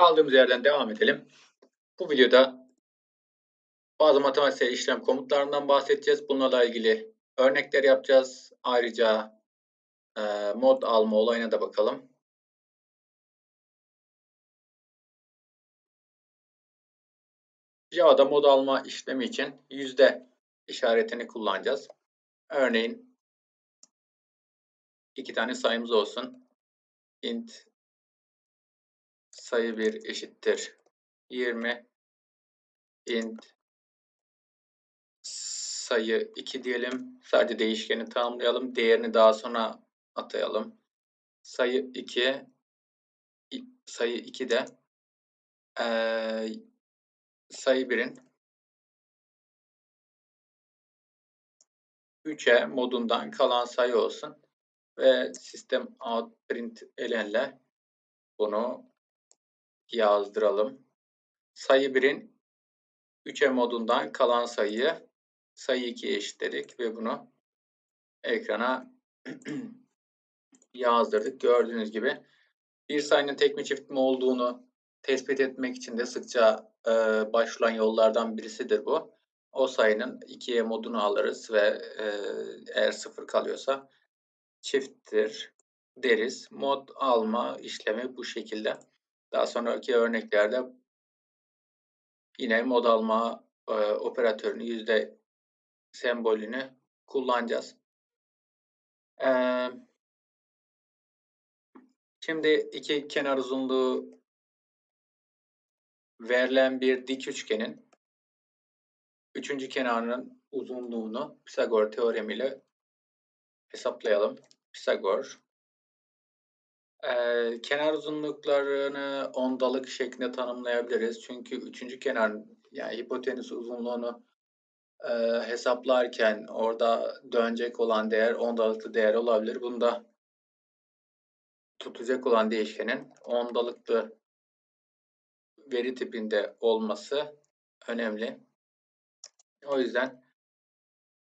Kaldığımız yerden devam edelim. Bu videoda bazı matematiksel işlem komutlarından bahsedeceğiz. Bunlarla ilgili örnekler yapacağız. Ayrıca e, mod alma olayına da bakalım. Java'da mod alma işlemi için yüzde işaretini kullanacağız. Örneğin iki tane sayımız olsun. int sayı 1 eşittir 20 int sayı 2 diyelim. Sadece değişkeni tanımlayalım. Değerini daha sonra atayalım. Sayı 2 sayı 2 de ee, sayı 1'in 3'e modundan kalan sayı olsun ve sistem out print elenle bunu yazdıralım. Sayı 1'in 3'e modundan kalan sayıyı sayı 2'ye eşitledik ve bunu ekrana yazdırdık. Gördüğünüz gibi bir sayının tek mi çift mi olduğunu tespit etmek için de sıkça e, başvurulan yollardan birisidir bu. O sayının 2'ye modunu alırız ve e, eğer sıfır kalıyorsa çifttir deriz. Mod alma işlemi bu şekilde. Daha sonraki örneklerde yine mod alma e, operatörünü yüzde sembolünü kullanacağız. Ee, şimdi iki kenar uzunluğu verilen bir dik üçgenin üçüncü kenarının uzunluğunu Pisagor teoremiyle hesaplayalım. Pisagor ee, kenar uzunluklarını ondalık şeklinde tanımlayabiliriz. Çünkü üçüncü kenar yani hipotenüs uzunluğunu e, hesaplarken orada dönecek olan değer ondalıklı değer olabilir. Bunda tutacak olan değişkenin ondalıklı veri tipinde olması önemli. O yüzden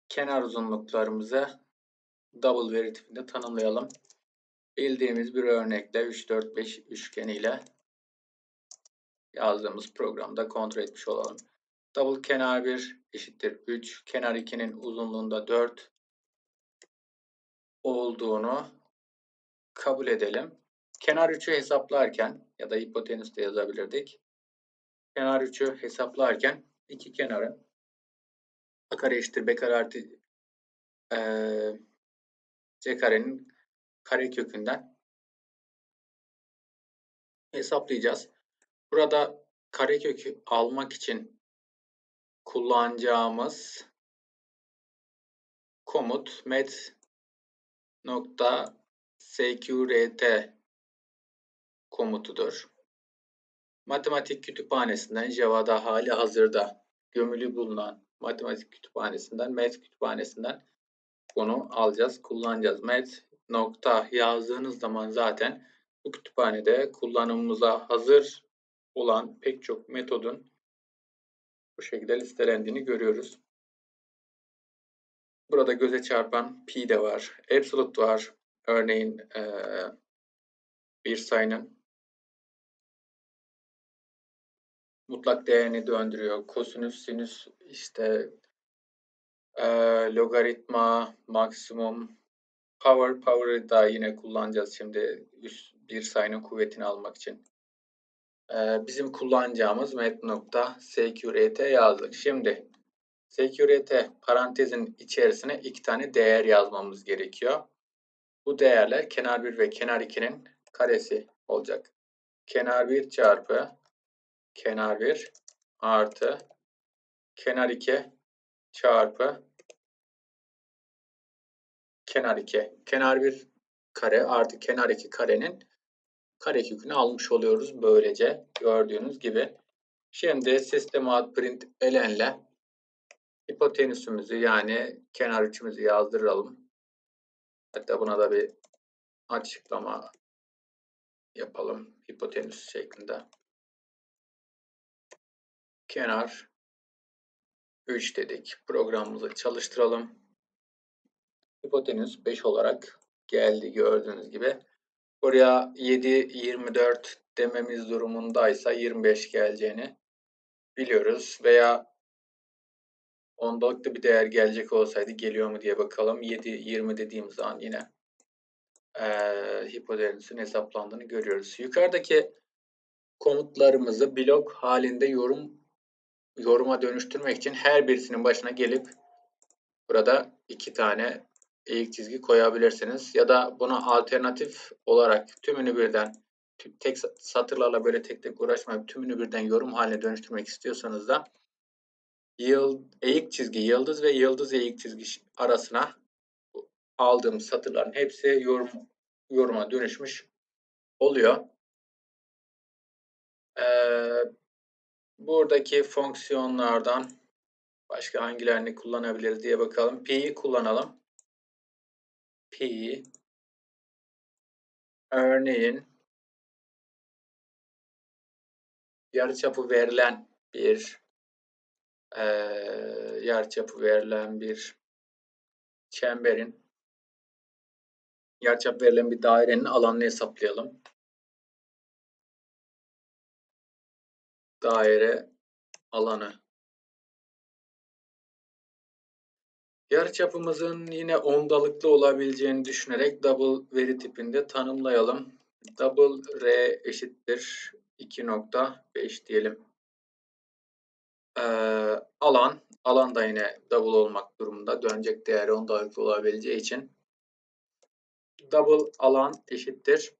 kenar uzunluklarımızı double veri tipinde tanımlayalım. Bildiğimiz bir örnekle 3, 4, 5 üçgeniyle yazdığımız programda kontrol etmiş olalım. Double kenar 1 eşittir 3. Kenar 2'nin uzunluğunda 4 olduğunu kabul edelim. Kenar 3'ü hesaplarken ya da hipotenüs de yazabilirdik. Kenar 3'ü hesaplarken iki kenarın a kare eşittir b kare artı e, c karenin kare kökünden hesaplayacağız. Burada kare kökü almak için kullanacağımız komut met nokta sqrt komutudur. Matematik kütüphanesinden Java'da hali hazırda gömülü bulunan matematik kütüphanesinden, met kütüphanesinden bunu alacağız, kullanacağız. Met nokta yazdığınız zaman zaten bu kütüphanede kullanımımıza hazır olan pek çok metodun bu şekilde listelendiğini görüyoruz. Burada göze çarpan pi de var, absolute var. Örneğin bir sayının mutlak değerini döndürüyor. Kosinüs, sinüs, işte logaritma, maksimum, power, power'ı da yine kullanacağız şimdi üst, bir sayının kuvvetini almak için. E, bizim kullanacağımız met.sqrt yazdık. Şimdi sqrt parantezin içerisine iki tane değer yazmamız gerekiyor. Bu değerler kenar 1 ve kenar 2'nin karesi olacak. Kenar 1 çarpı kenar 1 artı kenar 2 çarpı kenar 2. Kenar 1 kare artı kenar 2 karenin karekökünü almış oluyoruz böylece gördüğünüz gibi. Şimdi sistem out print elenle hipotenüsümüzü yani kenar üçümüzü yazdıralım. Hatta buna da bir açıklama yapalım hipotenüs şeklinde. Kenar 3 dedik. Programımızı çalıştıralım. Hipotenüs 5 olarak geldi gördüğünüz gibi. Buraya 7, 24 dememiz durumundaysa 25 geleceğini biliyoruz. Veya ondalıklı bir değer gelecek olsaydı geliyor mu diye bakalım. 7, 20 dediğim zaman yine e, hipotenüsün hesaplandığını görüyoruz. Yukarıdaki komutlarımızı blok halinde yorum yoruma dönüştürmek için her birisinin başına gelip burada iki tane eğik çizgi koyabilirsiniz. Ya da buna alternatif olarak tümünü birden tek satırlarla böyle tek tek uğraşmayıp tümünü birden yorum haline dönüştürmek istiyorsanız da yıl, eğik çizgi yıldız ve yıldız eğik çizgi arasına aldığım satırların hepsi yorum yoruma dönüşmüş oluyor. Ee, buradaki fonksiyonlardan başka hangilerini kullanabiliriz diye bakalım. Pi'yi kullanalım. Pi örneğin yarıçapı verilen bir e, yarıçapı verilen bir çemberin yarıçap verilen bir dairenin alanını hesaplayalım. Daire alanı. Yarıçapımızın yine ondalıklı olabileceğini düşünerek double veri tipinde tanımlayalım. Double R eşittir 2.5 diyelim. Ee, alan, alan da yine double olmak durumunda. Dönecek değeri ondalıklı olabileceği için double alan eşittir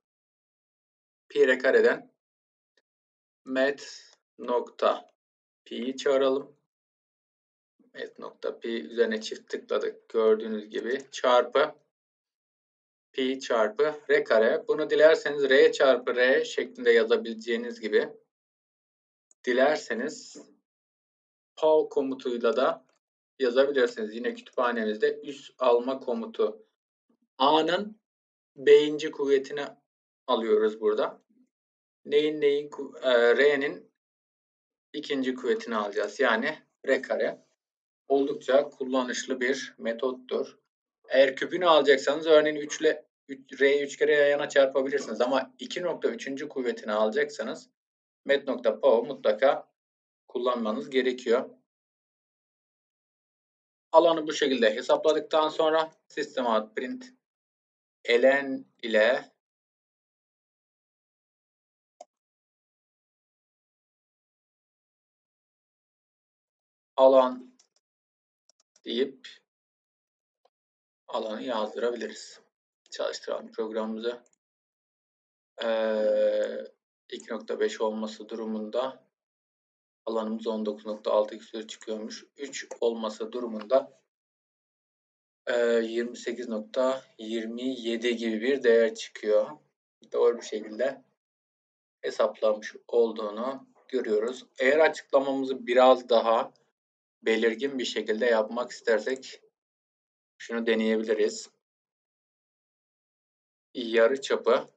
pi kareden met nokta pi'yi çağıralım. Met nokta pi üzerine çift tıkladık gördüğünüz gibi çarpı pi çarpı r kare. Bunu dilerseniz r çarpı r şeklinde yazabileceğiniz gibi dilerseniz pow komutuyla da yazabilirsiniz. Yine kütüphanemizde üst alma komutu. A'nın B'inci kuvvetini alıyoruz burada. Neyin neyin e, R'nin ikinci kuvvetini alacağız. Yani R kare. Oldukça kullanışlı bir metottur. Eğer küpünü alacaksanız örneğin 3 ile 3, R'yi 3 kere yana çarpabilirsiniz. Ama 2.3. kuvvetini alacaksanız met.pow mutlaka kullanmanız gerekiyor. Alanı bu şekilde hesapladıktan sonra system out print elen ile alan deyip alanı yazdırabiliriz. Çalıştıralım programımızı. Ee, 2.5 olması durumunda alanımız 19.6 küsur çıkıyormuş. 3 olması durumunda 28.27 gibi bir değer çıkıyor. Doğru bir şekilde hesaplamış olduğunu görüyoruz. Eğer açıklamamızı biraz daha belirgin bir şekilde yapmak istersek şunu deneyebiliriz. Yarı çapı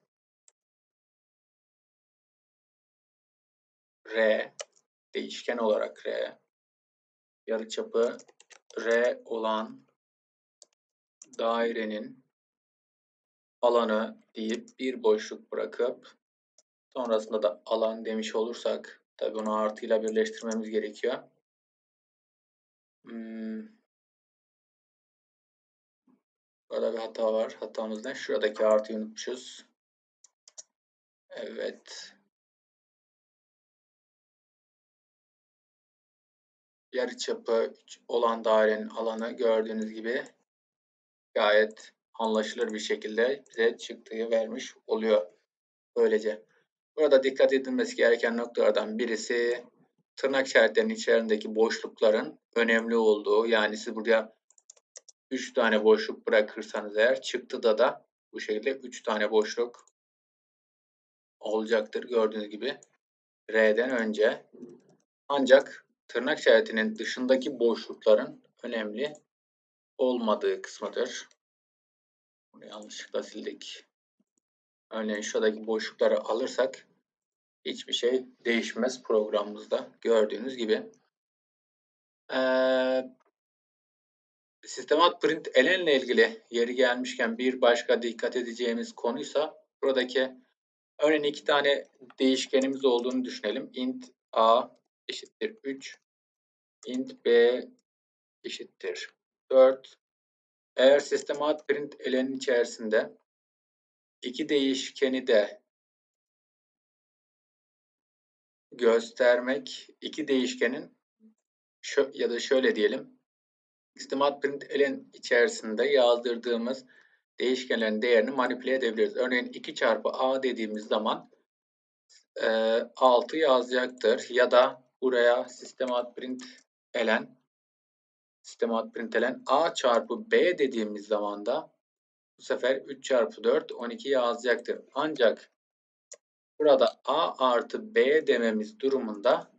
R değişken olarak R yarı çapı R olan dairenin alanı deyip bir boşluk bırakıp sonrasında da alan demiş olursak tabi onu artıyla birleştirmemiz gerekiyor. Hmm. Burada bir hata var. Hatamız ne? Şuradaki artıyı unutmuşuz. Evet. Yarıçapı olan dairenin alanı gördüğünüz gibi gayet anlaşılır bir şekilde bize çıktığı vermiş oluyor. Böylece. Burada dikkat edilmesi gereken noktalardan birisi tırnak işaretlerinin içerisindeki boşlukların önemli olduğu. Yani siz buraya 3 tane boşluk bırakırsanız eğer çıktıda da bu şekilde 3 tane boşluk olacaktır. Gördüğünüz gibi R'den önce. Ancak tırnak işaretinin dışındaki boşlukların önemli olmadığı kısmıdır. Bunu yanlışlıkla sildik. Örneğin şuradaki boşlukları alırsak hiçbir şey değişmez programımızda gördüğünüz gibi. Ee, sistemat print elen ile ilgili yeri gelmişken bir başka dikkat edeceğimiz konuysa buradaki Örneğin iki tane değişkenimiz olduğunu düşünelim. int a eşittir 3, int b eşittir 4. Eğer sistem ad print elenin içerisinde iki değişkeni de göstermek, iki değişkenin ya da şöyle diyelim, ad print elen içerisinde yazdırdığımız değişkenlerin değerini manipüle edebiliriz. Örneğin 2 çarpı a dediğimiz zaman e, 6 yazacaktır. Ya da buraya sistem ad print elen sistem ad print elen a çarpı b dediğimiz zaman da bu sefer 3 çarpı 4 12 yazacaktır. Ancak burada a artı b dememiz durumunda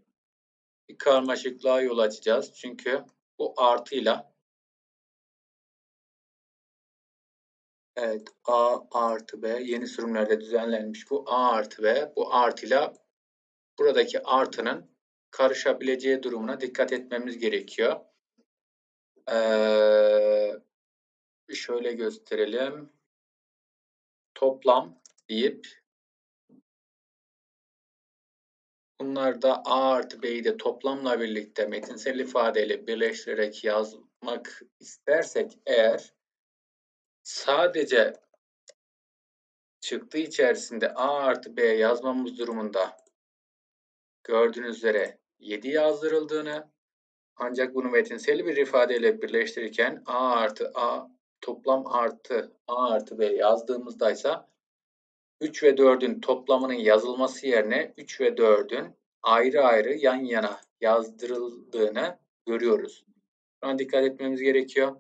bir karmaşıklığa yol açacağız. Çünkü bu artıyla Evet, A artı B yeni sürümlerde düzenlenmiş bu A artı B. Bu artıyla buradaki artının karışabileceği durumuna dikkat etmemiz gerekiyor. Ee, şöyle gösterelim. Toplam deyip bunlar da A artı B'yi de toplamla birlikte metinsel ifadeyle birleştirerek yazmak istersek eğer sadece çıktı içerisinde A artı B yazmamız durumunda gördüğünüz üzere 7 yazdırıldığını ancak bunu metinsel bir ifadeyle birleştirirken A artı A toplam artı A artı B yazdığımızda ise 3 ve 4'ün toplamının yazılması yerine 3 ve 4'ün ayrı ayrı yan yana yazdırıldığını görüyoruz. Buna dikkat etmemiz gerekiyor.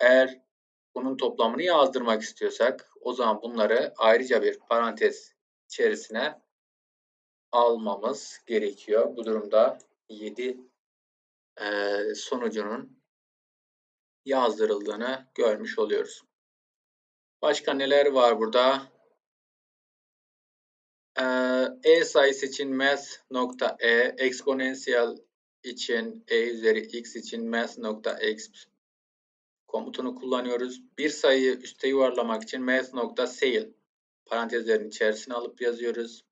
Eğer bunun toplamını yazdırmak istiyorsak o zaman bunları ayrıca bir parantez içerisine almamız gerekiyor. Bu durumda 7 e, sonucunun yazdırıldığını görmüş oluyoruz. Başka neler var burada? E sayısı için math nokta e, eksponansiyel için e üzeri x için math nokta x komutunu kullanıyoruz. Bir sayıyı üste yuvarlamak için math.sail parantezlerin içerisine alıp yazıyoruz.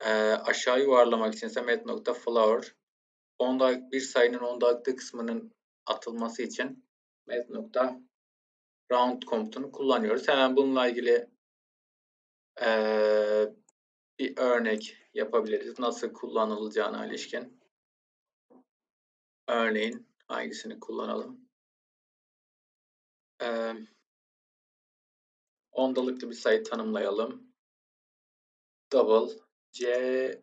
E, aşağı yuvarlamak için ise math.floor onda bir sayının ondaklı kısmının atılması için math.round komutunu kullanıyoruz. Hemen bununla ilgili e, bir örnek yapabiliriz. Nasıl kullanılacağına ilişkin. Örneğin hangisini kullanalım? Ee, ondalıklı bir sayı tanımlayalım. Double C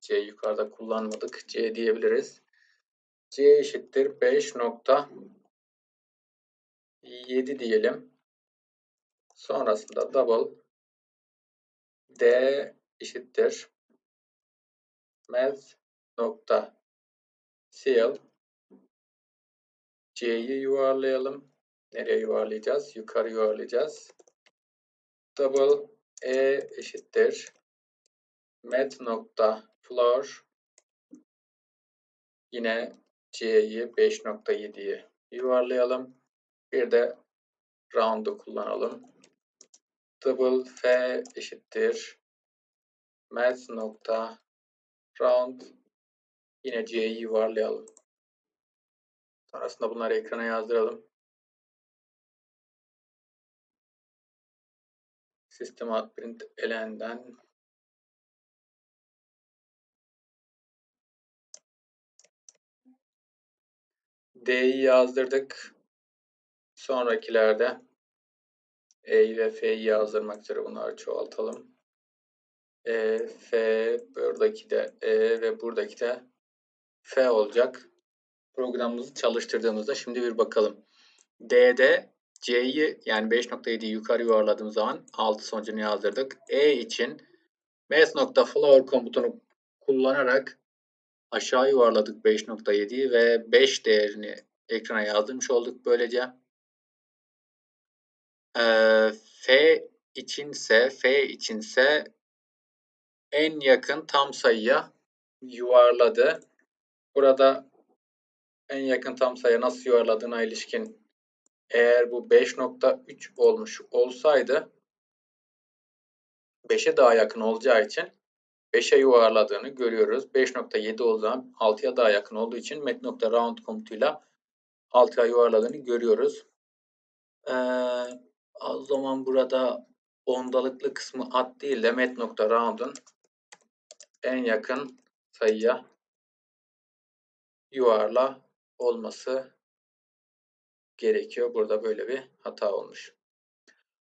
C yukarıda kullanmadık. C diyebiliriz. C eşittir 5.7 diyelim. Sonrasında double D eşittir math nokta seal C'yi yuvarlayalım. Nereye yuvarlayacağız? Yukarı yuvarlayacağız. Double E eşittir. Met nokta floor yine C'yi 5.7'yi yuvarlayalım. Bir de round'u kullanalım. Double F eşittir. Math nokta round yine C'yi yuvarlayalım. Sonrasında bunları ekrana yazdıralım. System out print elenden D'yi yazdırdık. Sonrakilerde E ve F'yi yazdırmak üzere bunları çoğaltalım. E, F, buradaki de E ve buradaki de F olacak. Programımızı çalıştırdığımızda şimdi bir bakalım. D'de C'yi yani 5.7'yi yukarı yuvarladığım zaman 6 sonucunu yazdırdık. E için math.floor komutunu kullanarak aşağı yuvarladık 5.7'yi ve 5 değerini ekrana yazdırmış olduk böylece. Ee, F içinse F içinse en yakın tam sayıya yuvarladı. Burada en yakın tam sayı nasıl yuvarladığına ilişkin eğer bu 5.3 olmuş olsaydı 5'e daha yakın olacağı için 5'e yuvarladığını görüyoruz. 5.7 o zaman 6'ya daha yakın olduğu için met.round komutuyla 6'ya yuvarladığını görüyoruz. Ee, o zaman burada ondalıklı kısmı at değil de met.round'un en yakın sayıya yuvarla olması gerekiyor. Burada böyle bir hata olmuş.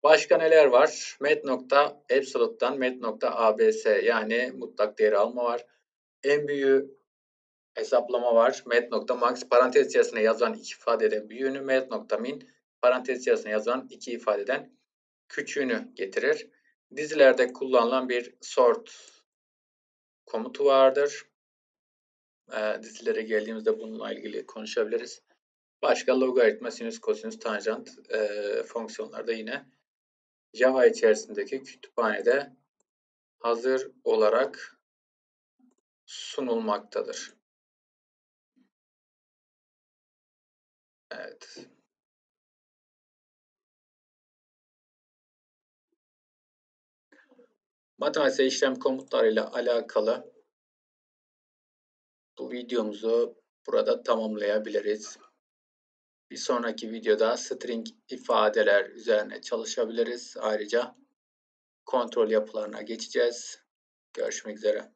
Başka neler var? Met nokta absolute'dan met nokta abs yani mutlak değeri alma var. En büyüğü hesaplama var. Met nokta max parantez içerisinde yazan iki ifadeden büyüğünü met nokta min parantez içerisinde yazan iki ifadeden küçüğünü getirir. Dizilerde kullanılan bir sort komutu vardır. E, dizilere geldiğimizde bununla ilgili konuşabiliriz. Başka logaritma, sinüs, kosinüs, tanjant e, fonksiyonlarda yine Java içerisindeki kütüphanede hazır olarak sunulmaktadır. Evet. Matematiksel işlem komutlarıyla alakalı bu videomuzu burada tamamlayabiliriz. Bir sonraki videoda string ifadeler üzerine çalışabiliriz. Ayrıca kontrol yapılarına geçeceğiz. Görüşmek üzere.